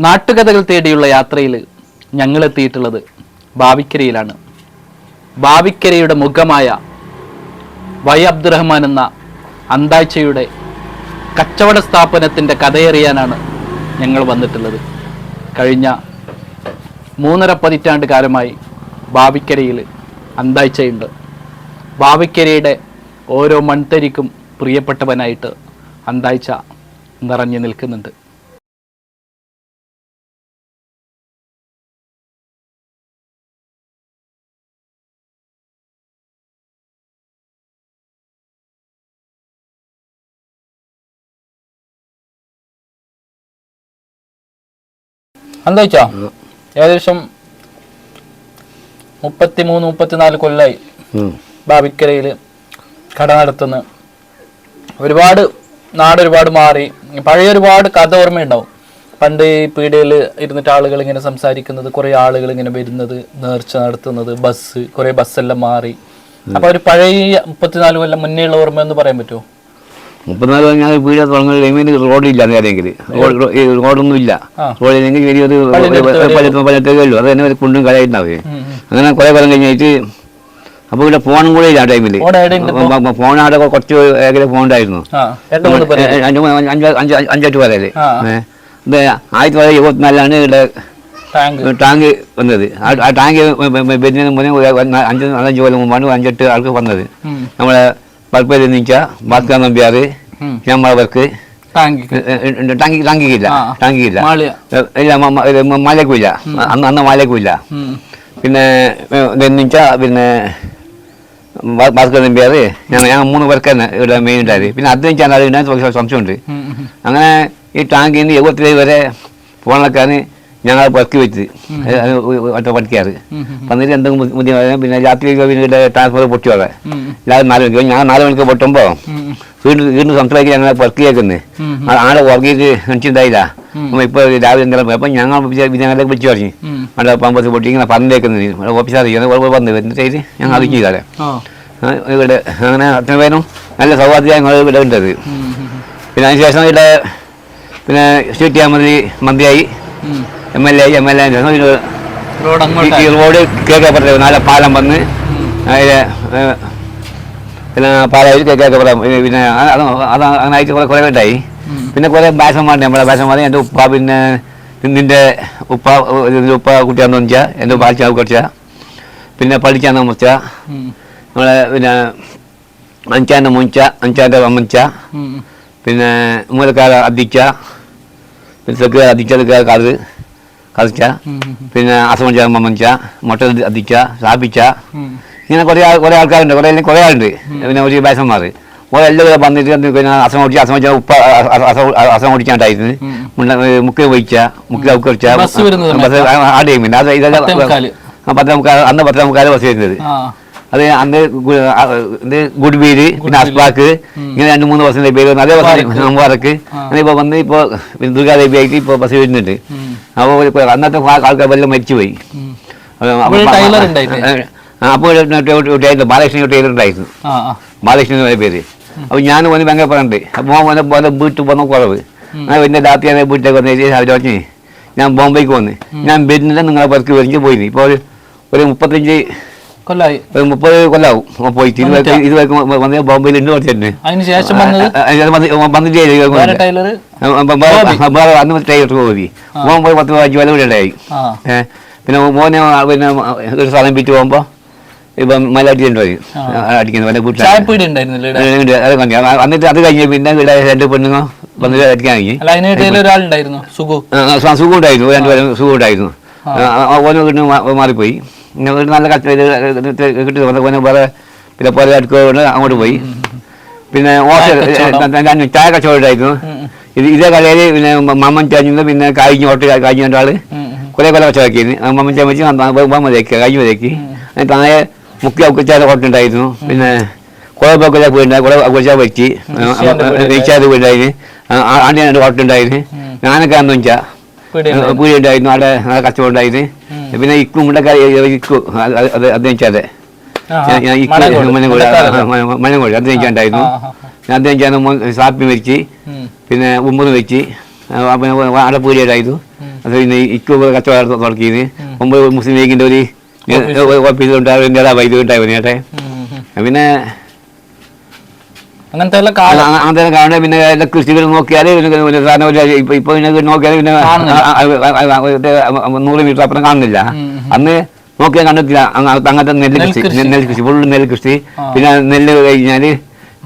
നാട്ടുകഥകൾ തേടിയുള്ള യാത്രയിൽ ഞങ്ങൾ എത്തിയിട്ടുള്ളത് ബാവിക്കരയിലാണ്. ബാവിക്കരയുടെ മുഖമായ വൈ അബ്ദുറഹ്മാൻ എന്ന അന്താഴ്ചയുടെ കച്ചവട സ്ഥാപനത്തിന്റെ കഥയറിയാനാണ് ഞങ്ങൾ വന്നിട്ടുള്ളത്. കഴിഞ്ഞ മൂന്നര പതിറ്റാണ്ട് കാലമായി ബാവിക്കരയിൽ അന്താഴ്ചയുണ്ട്. ബാവിക്കരയുടെ ഓരോ മൺതരിക്കും പ്രിയപ്പെട്ടവനായിട്ട് അന്താഴ്ച നിറഞ്ഞു നിൽക്കുന്നുണ്ട്. അന്താഴ്ച ഏകദേശം മുപ്പത്തിമൂന്ന് മുപ്പത്തിനാല് കൊല്ലായി ബാബിക്കരയിൽ കട നടത്തുന്ന ഒരുപാട് നാട് ഒരുപാട് മാറി. പഴയ ഒരുപാട് കഥ ഓർമ്മയുണ്ടാവും പണ്ട് ഈ പീടികയിൽ ഇരുന്നിട്ട് ആളുകൾ ഇങ്ങനെ സംസാരിക്കുന്നത് കുറെ ആളുകൾ ഇങ്ങനെ വരുന്നത് നേർച്ച നടത്തുന്നത് ബസ് കുറെ ബസ്സെല്ലാം മാറി. അപ്പൊ ഒരു പഴയ മുപ്പത്തിനാല് കൊല്ലം മുന്നേ ഉള്ള ഓർമ്മ എന്ന് പറയാൻ പറ്റുമോ മുപ്പത്തിനാല് ഞാൻ വീട് തുടങ്ങുന്ന ടൈമിൽ റോഡില്ല നേരെങ്കിൽ റോഡൊന്നും ഇല്ല റോഡ് റോഡില്ലെങ്കിൽ വലിയൊരു പതിനെട്ട് ഉള്ളൂ. അത് തന്നെ കുണ്ടും കളയുണ്ടാവേ അങ്ങനെ കുറെ കൊല്ലം കഴിഞ്ഞിട്ട് അപ്പോൾ ഇവിടെ ഫോണും കൂടെ ഇല്ല ആ ടൈമിൽ ഫോൺ അവിടെ കുറച്ച് ഏകദേശം ഫോൺ ഉണ്ടായിരുന്നു. അഞ്ചെട്ട് പേരല്ലേ ഇത് ആയിരത്തി തൊള്ളായിരത്തി ഇരുപത്തിനാലിലാണ് ഇവിടെ ടാങ്ക് വന്നത്. ആ- ടാങ്ക് വരുന്നതിന് മുന്നേ അഞ്ച് നാലഞ്ച് കൊല്ലം മുമ്പാണ് അഞ്ചെട്ട് ആൾക്ക് വന്നത്. നമ്മളെ പൽപ്പേരി നീച്ച ഭാസ്കർ നമ്പ്യാർ. ഞമ്മളവർക്ക് ടാങ്ക്. ടാങ്കി ടാങ്കിക്കില്ല. ടാങ്കിക്കില്ല. ഇല്ല മലക്കുമില്ല അന്ന് അന്ന് മലക്കുമില്ല പിന്നെ നിച്ച പിന്നെ ഭാസ്കർ നമ്പ്യാർ ഞങ്ങൾ ഞങ്ങൾ മൂന്ന് പേർക്ക് തന്നെ ഇവിടെ മെയിൻ ഉണ്ടായത്. പിന്നെ അത് ഇതിനകത്ത് സംശയമുണ്ട്. അങ്ങനെ ഈ ടാങ്കിൽ നിന്ന് എഴുപത്തിലേഴ് വരെ പോകണക്കാണ് ഞങ്ങൾ പെറുക്കി വെച്ച്. ഒറ്റ പഠിക്കാറ്. വന്നിട്ട് എന്തെങ്കിലും ബുദ്ധിമുട്ട് പിന്നെ രാത്രി പിന്നെ ട്രാൻസ്ഫർ പൊട്ടി വരെ. രാവിലെ നാല് മണിക്ക് ഞാൻ നാല് മണിക്ക് പൊട്ടുമ്പോൾ വീണ്ടും വീണ്ടും സംസാരിക്കാൻ ഞങ്ങൾ പെറുക്കിയേക്കുന്നത് കേൾക്കുന്നത് ആളെ ഉറങ്ങിയിട്ട് എനിക്കുണ്ടായില്ല അപ്പം അപ്പോൾ ഇപ്പോൾ രാവിലെ എന്തെങ്കിലും അപ്പം ഞങ്ങൾ ഞങ്ങളെ വിളിച്ചു പറഞ്ഞു. അവിടെ പമ്പത്ത് പൊട്ടി ഇങ്ങനെ പറഞ്ഞേക്കുന്നത് ഓഫീസർ വന്ന് എന്നിട്ട് ഞങ്ങൾ അറിയിച്ചില്ല. ഇവിടെ അങ്ങനെ അത്ര പേരും നല്ല സൗഹാർദ്ദം ഞങ്ങൾ ഇവിടെ ഉണ്ടത്. പിന്നെ അതിന് ശേഷം ഇവിടെ പിന്നെ സ്റ്റേറ്റ് അഹമ്മദ് മന്ത്രിയായി. M L A M L A road ഈ റോഡ് കേൾക്കപ്പെട്ടത് നാളെ പാലം വന്ന് അതിലെ പിന്നെ പാലായി കേൾക്കപ്പെടാം പിന്നെ അത് അങ്ങനെ അയച്ച് കുറെ കുറേ ഉം. പിന്നെ കുറെ ബാസന്മാരുണ്ട് നമ്മളെ ബാസന്മാർ എന്റെ ഉപ്പ പിന്നെ നിന്റെ ഉപ്പ ഇതിന്റെ ഉപ്പ കുട്ടിയാണെന്ന് വെച്ചാൽ എന്റെ ബാലിച്ച കുറച്ച പിന്നെ പഠിക്കാന്ന് മുറിച്ച ഉം. നമ്മളെ പിന്നെ അഞ്ചാന്റെ മുഞ്ച അഞ്ചാന്റെ അമ്മച്ച. പിന്നെ മൂലക്കാര അധിക്ക പിന്നെ തെക്കുകാർ അധിക്ക തെക്കുകാർ കതിച്ച ഉം. പിന്നെ അസമഞ്ച മമ്മഞ്ച മൊട്ട മുട്ട അധിക്ക ഉം. ഇങ്ങനെ കുറേ കുറേ ആൾക്കാരുണ്ട് കുറേ കുറേ ആളുണ്ട് പിന്നെ ഒരു ബാസന്മാർ ഓരോ എല്ലാവരും വന്നിട്ട് വന്ന് പിന്നെ അസം ഓടിച്ച അസം വെച്ചാൽ ഉപ്പ അസം ഓടിക്കാണ്ടായിരുന്നു ഓടിച്ചാണ്ടായിരുന്നു ഉം. മുക്കിൽ ഔക്ക് വെച്ച ആ ടൈമില്ല അത് ഇതെല്ലാം പത്ത് മുക്കാൽ അന്ന് പത്ത് മുക്കാൽ ബസ് വരുന്നത്. അത് അന്ന് ഗുഡ് വീര് പിന്നെ അസ്ബാക്ക് ഇങ്ങനെ രണ്ട് മൂന്ന് ബസ്സിന്റെ പേര് വന്നു. അതേ ബസ് മുബാറക്ക് അങ്ങനെ ഇപ്പൊ വന്ന് ഇപ്പൊ ദുർഗാദേവി ആയിട്ട് ഇപ്പൊ ബസ് വരുന്നുണ്ട്. അപ്പൊ അപ്പോൾ അന്നത്തെ ആൾക്കാരെല്ലാം മരിച്ചുപോയി. അപ്പൊ അപ്പോൾ ബാലകൃഷ്ണൻ ടൈലർ ഉണ്ടായിരുന്നു. ബാലകൃഷ്ണൻ എന്ന പേര്. അപ്പോൾ ഞാൻ വന്ന് ഭയങ്കര പറഞ്ഞിട്ട് അപ്പോൾ വന്ന് പോലെ വീട്ടിൽ വന്ന കുറവ്. അങ്ങനെ പിന്നെ രാത്രി ഞാൻ വീട്ടിലേക്ക് വന്നു അവർ പറഞ്ഞു ഞാൻ ബോംബെക്ക് വന്ന്. ഞാൻ വരുന്നില്ല നിങ്ങളെ പേർക്ക് വരിഞ്ഞ് പോയി. ഇപ്പോൾ ഒരു മുപ്പത്തഞ്ച് കൊല്ലായി. മുപ്പത് കൊല്ലാവും. പോയിട്ട് ഇതുവരെ വന്ന് ബോംബെയിൽ ഉണ്ട് ടൈലർ അന്ന് ടൈലർ പോയി. മോൻ പോയി പത്ത് അഞ്ച് കൊല്ലം ഇവിടെ ഉണ്ടായി. പിന്നെ മോനെ പിന്നെ ഒരു സ്ഥലം വിറ്റ് പോകുമ്പോൾ ഇപ്പം പോയി. അടിക്കുന്നത് വീട്ടിൽ ഇവിടെ? അത് കണ്ടു. എന്നിട്ട് അത് കഴിഞ്ഞ് പിന്നെ ഇവിടെ രണ്ട് പെണ്ണുങ്ങൾ വന്നിട്ട് അടിക്കാൻ കഴിഞ്ഞു സുഖു ഉണ്ടായിരുന്നു. രണ്ടുപേരും സുഖം ഉണ്ടായിരുന്നു. ഓരോ വീട്ടിൽ മാറിപ്പോയി. ഒരു നല്ല കച്ച കിട്ടി വേറെ പിന്നെ പോലെ അടുക്കൊണ്ട് അങ്ങോട്ട് പോയി. പിന്നെ ഓട്ടോ ചായ കച്ചവടമായിരുന്നു ഇത് ഇതേ കടയിൽ പിന്നെ മമ്മൻ ചാഞ്ഞു പിന്നെ കഴിഞ്ഞ ഓട്ടോ കഴിഞ്ഞ രണ്ടാൾ ഉം. ഉം. കുറെ കൊല്ലം കച്ചവടമാക്കിയിരുന്നു മമ്മൻ ചാൻ വെച്ച് മതിയാക്കി കഴിഞ്ഞ മതിയാക്കി അതിന് താഴെ മുഖ്യ ഓട്ടോ ഹോട്ടലുണ്ടായിരുന്നു പിന്നെ കുഴപ്പമൊക്കെ വീടുണ്ടായി കുറെ ഔക്കച്ചാൽ പറ്റി റീച്ചാർജ് പോയിണ്ടായിരുന്നു ആണ്ട് ഓട്ടോ ഹോട്ടലുണ്ടായിരുന്നു ഞാനൊക്കെ അന്ന് വെച്ചാൽ ഉണ്ടായിരുന്നു. ഉണ്ടായിരുന്നു. അവിടെ നല്ല കച്ചവടം ഉണ്ടായിരുന്നു. പിന്നെ ഇക്കും ഇക്കു അത് ആ. ഞാൻ ഇക്കു ആ, ആ, ആ. ഞാൻ അദ്ദേഹിച്ചാണ് സാപ്പി വെച്ച് പിന്നെ ഉമ്മറ് വെച്ച്. പിന്നെ അവിടെ പൂരി ഉണ്ടായിരുന്നു അത് പിന്നെ ഇക്കു കച്ചവടം തുടക്കിയത്. മുമ്പ് മുസ്ലിം ലീഗിന്റെ ഒരു ഓഫീസ്. ഉണ്ടാവും വൈദ്യുതി ഉണ്ടായിരുന്നു ചേട്ടെ പിന്നെ അങ്ങനത്തെ കാണുക പിന്നെ എല്ലാ കൃഷികൾ നോക്കിയാൽ പിന്നെ സാധനം ഒരു ഇപ്പൊ ഇപ്പൊ പിന്നെ നോക്കിയാൽ പിന്നെ നൂറ് മീറ്റർ അപ്പുറം കാണുന്നില്ല. അന്ന് നോക്കിയാൽ കണ്ടില്ല അങ്ങ- അങ്ങനത്തെ നെല്ല് കൃഷി നെൽകൃഷി. നെ- നെല്ല് കൃഷി ഫുള്ള് നെല്ല് കൃഷി പിന്നെ നെല്ല് കഴിഞ്ഞാൽ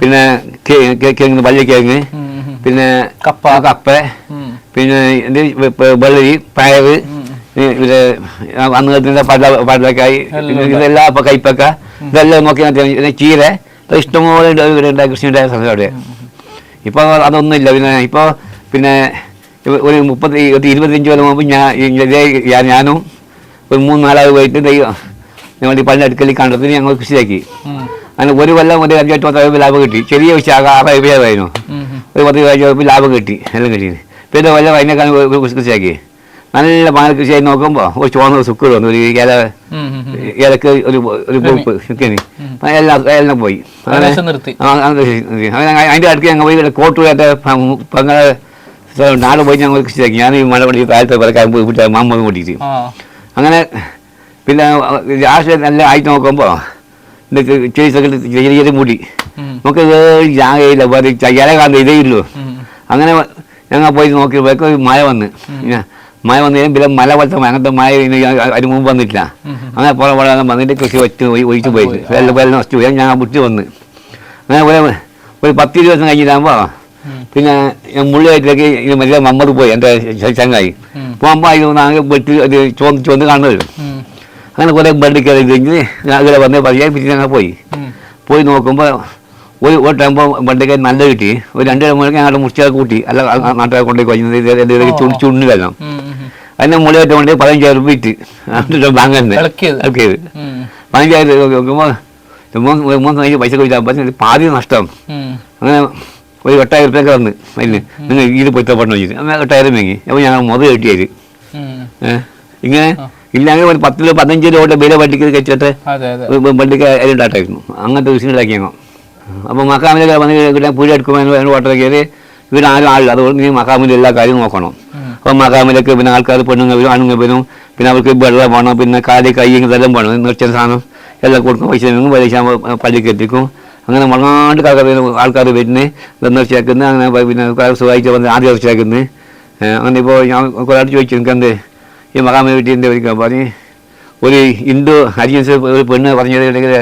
പിന്നെ കെ- കെ- കിഴങ്ങ് വള്ളിക്കിഴങ്ങ് ഉം, ഉം. പിന്നെ കപ്പ. കപ്പ. ഉം. പിന്നെ ഇത് വെ- വെ- വെള്ളരി പയറ്. ഇത് അന്നത്തിന്റെ പട പടലക്കായി ഇതെല്ലാം ഇപ്പൊ കൈപ്പക്ക ഇതെല്ലാം നോക്കി പിന്നെ ചീര. ഇത് ഇഷ്ടംപോലെ ഉണ്ടായ കൃഷി ഉണ്ടായ സ്ഥലം അവിടെ. ഇപ്പൊ അതൊന്നുമില്ല പിന്നെ ഇപ്പൊ പിന്നെ ഒരു മുപ്പത്തി ഇരുപത്തിയഞ്ച് കൊല്ലം മുമ്പ് ഞാൻ ഞാനും ഒരു മൂന്ന് നാലാൾ പോയിട്ട് ദൈവം ഞങ്ങൾ ഈ പള്ളി അടുക്കൽ കണ്ടത്തിന് ഞങ്ങൾ കൃഷിയാക്കി. അങ്ങനെ ഒരു കൊല്ലം ഒരു അഞ്ചെട്ട് പത്ത് രൂപ ലാഭം കിട്ടി. ചെറിയ വിഷയം ആറ് രൂപയായിരുന്നു. ഉം, ഉം. ഒരു പത്ത് രൂപ ലാഭം കിട്ടി. എല്ലാം കിട്ടി പിന്നെ കൊല്ലം അതിനേക്കാൾ കൃഷിയാക്കി? നല്ല പാൽ കൃഷിയായി നോക്കുമ്പോൾ ഒരു ചുവന്ന സുക്ക് വന്നു ഒരു ഇല. ഇലക്ക് ഒരു ഒരു പൂപ്പ് എല്ലാം എല്ലാം പോയി. അങ്ങനെ അതിന്റെ അടുത്ത് ഞങ്ങൾ പോയി ഇവിടെ കോട്ടൂരത്തെ പങ്ങളെ നാട് പോയി ഞങ്ങൾ കൃഷിയാക്കി ഞാൻ ഈ മഴ പണി കാലത്ത് പറക്കാൻ പോയി വിട്ട മാമ്പം കൂട്ടിയിട്ട്. അങ്ങനെ പിന്നെ രാഷ്ട്രീയം നല്ല ആയിട്ട് നോക്കുമ്പോൾ ചെറിയ ചെറിയ ചെറിയ മുടി. നമുക്ക് ജാഗയില്ല. ഇല കാണുന്ന ഇതേ ഉള്ളൂ അങ്ങനെ ഞങ്ങൾ പോയി ഒരു മഴ വന്ന്. മഴ വന്നതിനും പിന്നെ മല പോലത്തെ അങ്ങനത്തെ മഴ അതിന് മുമ്പ് വന്നിട്ടില്ല. അങ്ങനെ പുറം പുറം വന്നിട്ട് കൃഷി വെച്ച് ഒഴിച്ചു പോയി. വെള്ളം വെള്ളം നശിച്ചു പോയി. ഞാൻ വിട്ടു വന്ന്. അങ്ങനെ ഒരു ഒരു പത്ത് ദിവസം കഴിഞ്ഞിട്ടാകുമ്പോൾ പിന്നെ ഞാൻ മുള്ളിയായിട്ടേക്ക് ഇത് മറ്റേ മമ്മർ പോയി. എന്റെ ചങ്ങായി. പോകുമ്പോൾ വന്ന് ആകെ വെട്ടി അത് ചുവന്ന് ചുവന്ന് കാണുന്നത്. അങ്ങനെ കുറേ ബണ്ടി കയറി കഴിഞ്ഞ് ഇവിടെ വന്ന് പറയാൻ പിന്നെ ഞങ്ങൾ പോയി. പോയി നോക്കുമ്പോൾ ഒരു ഒരു ടൈമ്പോൾ വണ്ടിക്കാർ നല്ല കിട്ടി. ഒരു രണ്ട് മണിക്ക് ഞങ്ങളുടെ മുറിച്ചൊക്കെ കൂട്ടി. അല്ല നാട്ടുകാർ കൊണ്ടുപോയി കഴിഞ്ഞത് ചുണ്ണി വെള്ളം. അതിനെ മുളിയായിട്ട് കൊണ്ട് പതിനഞ്ചായിരം രൂപ വിറ്റ് വാങ്ങുന്നത്. ഇളക്കിയത്. പതിനഞ്ചായിരം രൂപ നോക്കുമ്പോൾ മൂന്ന് മൂന്ന് കഴിഞ്ഞ് പൈസ കഴിച്ചാൽ പാതി നഷ്ടം. അങ്ങനെ ഒരു എട്ടായിരം രൂപ വന്ന് അതിന് നിങ്ങൾ ഇതിൽ പൊരുത്തപ്പെടണം വെച്ചിട്ട് അങ്ങനെ എട്ടായിരം വാങ്ങി. അപ്പോൾ ഞങ്ങൾ മുതൽ കിട്ടിയത്. ഇങ്ങനെ ഇല്ലെങ്കിൽ ഒരു പത്തിലോ പതിനഞ്ച് രൂപ വില വണ്ടിക്ക് അതെ വണ്ടിക്ക് അതിലുണ്ടാട്ടായിരുന്നു അങ്ങനത്തെ ഉണ്ടാക്കി ഞങ്ങൾ അപ്പോൾ മക്കാമിലൊക്കെ വന്ന് കിട്ടാൻ പൂഴ എടുക്കുമ്പോൾ ഓട്ടോ കയറി ഇവരാരും ആളില്ല അതുകൊണ്ട് നീ മക്കാമിന്റെ എല്ലാ കാര്യവും നോക്കണം. അപ്പോൾ മകാമിലൊക്കെ പിന്നെ ആൾക്കാർ പെണ്ണുങ്ങൾ വരും ആണുങ്ങൾ വരും. പിന്നെ അവർക്ക് വെള്ളം വേണം. പിന്നെ കാലി കൈ ഇതെല്ലാം വേണം. നിർച്ചൻ സാധനം എല്ലാം കൊടുക്കും പൈസ വാങ്ങും പൈസ പള്ളിക്ക് എത്തിക്കും അങ്ങനെ വളാണ്ട് ആൾക്കാർ ആൾക്കാർ വരുന്നത് നിർച്ചയാക്കുന്നത് അങ്ങനെ പിന്നെ സുഖമായിട്ട് വന്ന് ആദ്യം നിർച്ചയാക്കുന്നത് അങ്ങനെ ഇപ്പോൾ ഞാൻ കുറേ ചോദിച്ചു എനിക്ക് എന്ത്? ഈ മകാമിലെ വീട്ടിൽ ഒരു പറഞ്ഞ്. ഒരു ഹിന്ദു ഹരിജൻസ് ഒരു പെണ്ണ് പറഞ്ഞിട്ടുണ്ടെങ്കിൽ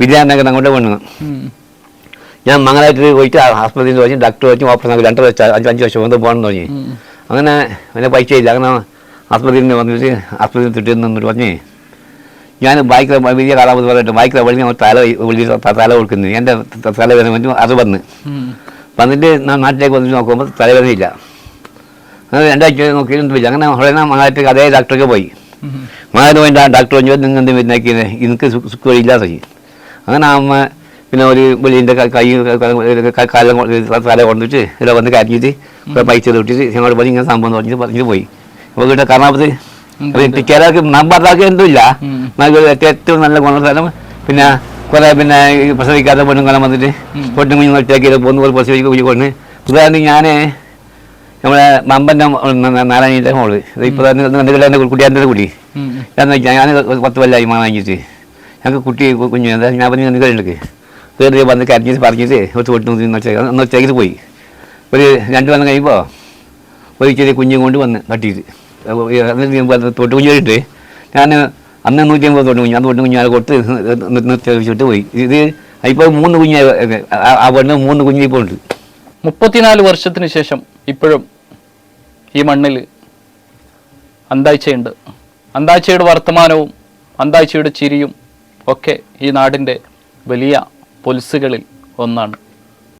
വിദ്യാനഗരം അങ്ങോട്ട് പെണ്ണ്. ഞാൻ മംഗളായിട്ട് പോയിട്ട് ആസ്പത്രിയിൽ പോയി ഡോക്ടർ വെച്ച് ഓപ്പറേഷൻ ആക്കി. രണ്ടര അഞ്ച് അഞ്ച് വർഷം വന്ന് പോകണം തുടങ്ങി ഉം. അങ്ങനെ പിന്നെ പൈസ ഇല്ല അങ്ങനെ ആസ്പത്രിയിൽ നിന്ന് വന്നിട്ട് ആസ്പത്രിയിൽ തിട്ടി നിന്നിട്ട് പറഞ്ഞ് ഞാൻ ബൈക്കിലെ വലിയ കാലാവധി പറഞ്ഞിട്ട് ബൈക്കിലെ വഴി ഞാൻ തല വിളിച്ച് തല കൊടുക്കുന്നു എന്റെ തലവേദന വന്നു അത് വന്ന്. വന്നിട്ട് ഞാൻ നാട്ടിലേക്ക് വന്നിട്ട് നോക്കുമ്പോൾ തലവേദനയില്ല. അങ്ങനെ രണ്ടാഴ്ച നോക്കിയിട്ടൊന്നുമില്ല അങ്ങനെ ഉടനെ മംഗളായിട്ട് അതേ ഡോക്ടർക്ക് പോയി. ഉം. പോയി ഡോക്ടർ പറഞ്ഞു നിങ്ങൾ എന്ത് വരുന്നാക്കിയത് എനിക്ക് സുഖം ഇല്ലാതെ അങ്ങനെ അമ്മ പിന്നെ ഒരു വെളിന്റെ കൈ കാലം തല കൊണ്ടിട്ട് ഇവിടെ വന്ന് കരഞ്ഞിട്ട് കുറെ പൈസ കിട്ടിയിട്ട് ഞങ്ങളോട് പറഞ്ഞ് ഇങ്ങനെ സംഭവം പറഞ്ഞിട്ട് പറഞ്ഞിട്ട് പോയി. അപ്പോൾ ഇവിടെ കർണാപത്ത് ചിലർക്ക് നമ്പറാക്കി എന്തുമില്ല. ഏറ്റവും നല്ല ഗുണ സ്ഥലം. പിന്നെ കുറെ പിന്നെ പ്രസവിക്കാത്ത പെണ്ണുങ്ങളെ വന്നിട്ട് പൊട്ടും കുഞ്ഞുങ്ങൾ ഒറ്റയാക്കി പോകുന്ന പോലെ പ്രസവിക്കുക കുഞ്ഞുകൊണ്ട് ഉദാഹരണം ഞാൻ നമ്മളെ മമ്പന്റെ നാരായണീന്റെ മോൾ. ഇപ്പോൾ തന്നെ എന്റെ കുട്ടിയാന്റെ. എന്ന് വെച്ചാൽ ഞാൻ പത്ത് വല്ലായി വാങ്ങിയിട്ട് ഞങ്ങൾക്ക് കുട്ടി കുഞ്ഞു. ഞാൻ പറഞ്ഞു ഉണ്ട് കയറി വന്ന് കരഞ്ഞിട്ട് പറഞ്ഞിട്ട് ഒരു തൊട്ട് ഒന്ന് ഒറ്റയ്ക്ക് പോയി. ഒരു രണ്ട് വന്ന് കഴിയുമ്പോൾ ഒരു ചെറിയ കുഞ്ഞും കൊണ്ട് വന്ന് തട്ടിയിട്ട്. തൊട്ട് കഴിഞ്ഞിട്ട് ഞാൻ അന്ന് നൂറ്റി അമ്പത് തൊട്ട് കുഞ്ഞ് അന്ന് തൊട്ട് കുഞ്ഞാൽ കൊടുത്ത് നിർത്തിച്ചിട്ട് പോയി. ഇത് ഇപ്പോൾ മൂന്ന് കുഞ്ഞ് ആ- ആ പെണ്ണ് മൂന്ന് കുഞ്ഞ് ഇപ്പോൾ ഉണ്ട്. മുപ്പത്തിനാല് വർഷത്തിന് ശേഷം ഇപ്പോഴും ഈ മണ്ണിൽ അന്താഴ്ചയുണ്ട്. അന്താഴ്ചയുടെ വർത്തമാനവും അന്താഴ്ചയുടെ ചിരിയും ഒക്കെ ഈ നാടിന്റെ വലിയ പൊലിസുകളിൽ ഒന്നാണ്.